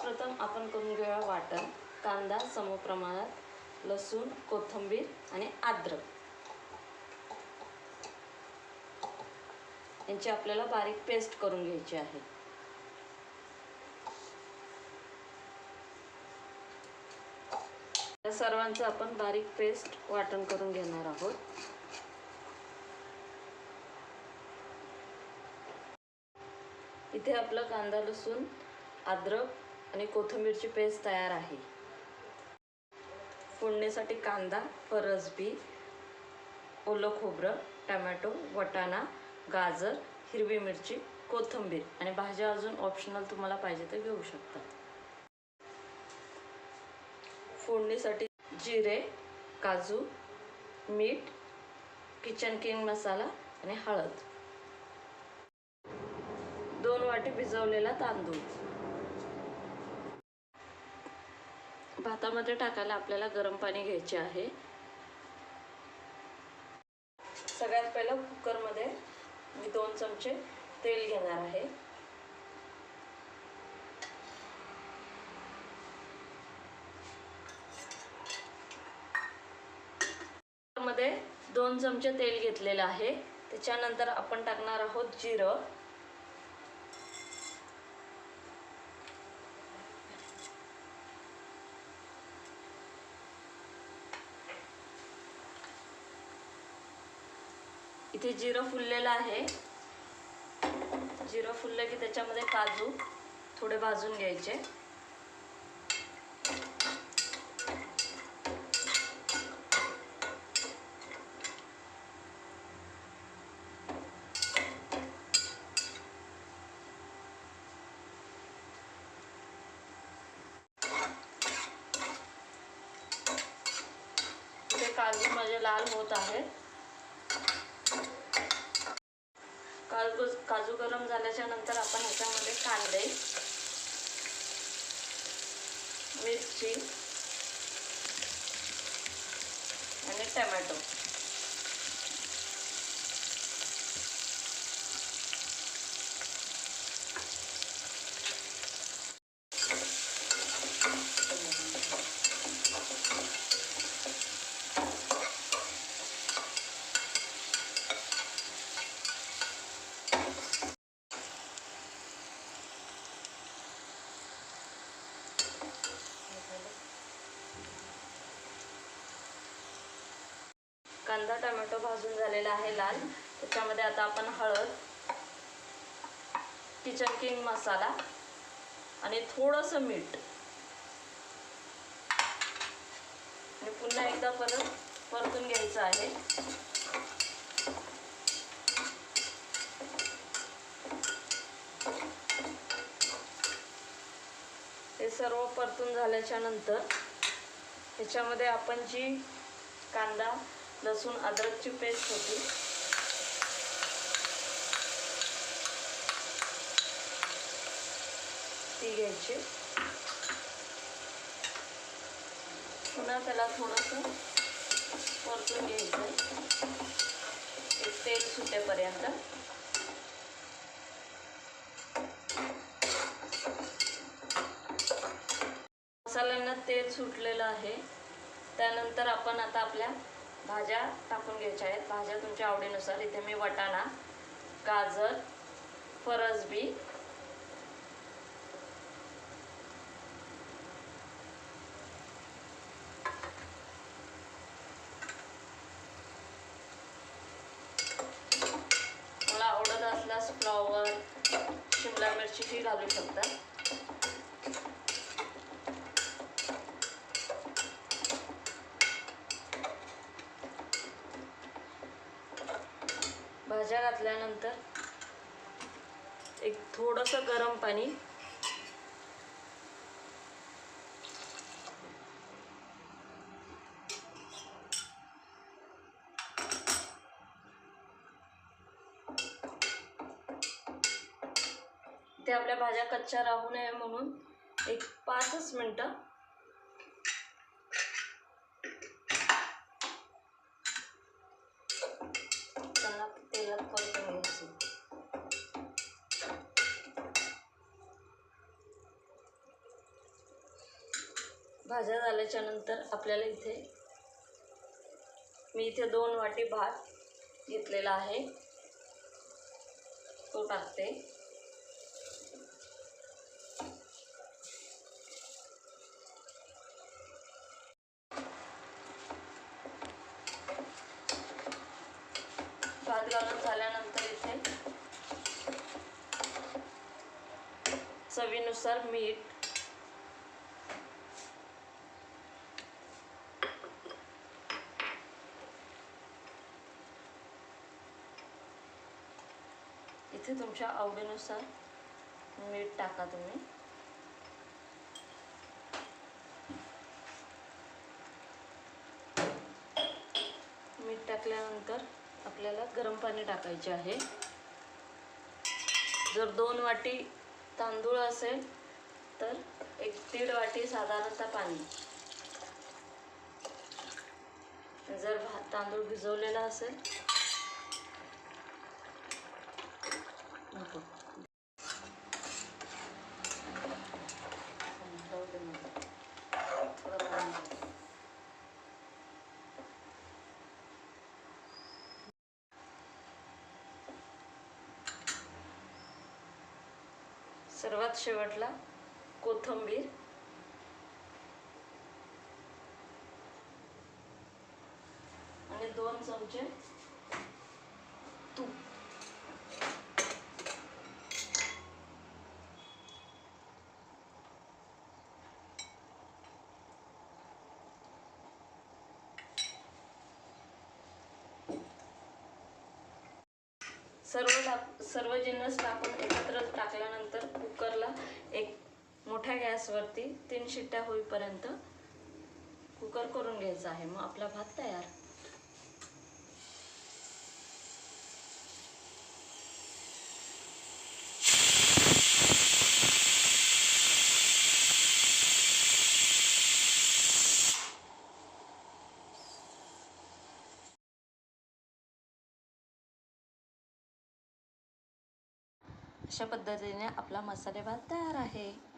सर्वप्रथम आपण करून घेऊया वाटण. कांदा समप्रमाणात लसूण कोथिंबीर आणि आद्रक यांची आपल्याला बारीक पेस्ट करून घ्यायची आहे. या सर्वांचं आपण बारीक पेस्ट वाटण करून घेणार आहोत. इथे आपलं कांदा लसूण अद्रक आणि कोथिंबीरची पेस्ट तयार आहे. फोडणीसाठी कांदा फरसबी ओलं खोबरं टमॅटो वटाणा गाजर हिरवी मिरची कोथिंबीर आणि भाज्या अजून ऑप्शनल तुम्हाला पाहिजे तर घेऊ शकता. फोडणीसाठी जिरे काजू मीठ किचन किंग मसाला आणि हळद. दोन वाटी भिजवलेला तांदूळ. भातामध्ये टाकायला आपल्याला गरम पाणी घ्यायचे आहे. सगळ्यात पहिलं कुकरमध्ये मी दोन चमचे तेल घेणार आहे. मध्ये दोन चमचे तेल घेतलेलं आहे. त्याच्यानंतर आपण टाकणार आहोत जिरं. इथे जिरं फुललेलं आहे. जिरं फुललं की त्याच्यामध्ये काजू थोडे भाजून घ्यायचे. इथे काजू माझे लाल होत आहेत. काजू काजू गरम झाल्याच्यानंतर आपण ह्याच्यामध्ये कांदे मिरची आणि टमॅटो. कांदा टोमॅटो भाजून झालेला आहे लाल. त्याच्यामध्ये आता आपण हळद किचन किंग मसाला आणि थोडंसं मीठ. आणि पुन्हा एकदा परत परतून घ्यायचं आहे. हे सर्व परतून झाल्याच्यानंतर ह्याच्यामध्ये आपण जी कांदा लसूण अद्रकची पेस्ट होती. ती घ्यायची. पुन्हा त्याला थोडंसं परतून घ्यायचं. एक तेल सुटेपर्यंत. मसाल्यांना तेल सुटलेलं आहे. त्यानंतर आपण आता आपल्या भाज्या टाकून घ्यायच्या आहेत. भाज्या तुमच्या आवडीनुसार. इथे मी वटाणा गाजर फरसबी मला आवडत असल्यास फ्लॉवर शिमला मिरचीही घालू शकता. मिरच्या घातल्यानंतर एक थोडंसं गरम पाणी ते आपल्या भाज्या कच्च्या राहू नये म्हणून एक पाचच मिनटं भाज्या झाल्याच्यानंतर आपल्याला इथे मी इथे दोन वाटी भात घेतलेला आहे. तो टाकते. भात घालून झाल्यानंतर इथे चवीनुसार मीठ इथे तुमच्या आवडीनुसार मीठ टाका तुम्ही. मीठ टाकल्यानंतर आपल्याला गरम पाणी टाकायचे आहे. जर दोन वाटी तांदूळ असेल तर एक दीड वाटी साधारणतः पाणी. जर भात तांदूळ भिजवलेला असेल नको. राहू दे मग. थोडं पाणी टाक. सर्वात शेवटला कोथिंबीर. आणि दोन चमचे सर्व टाक सर्व जिन्नस टाकून एकत्र टाकल्यानंतर कुकरला एक मोठ्या गॅसवरती तीन शिट्ट्या होईपर्यंत कुकर करून घ्यायचा आहे. मग आपला भात तयार. अशा पद्धतीने आपला मसाले भात तयार आहे.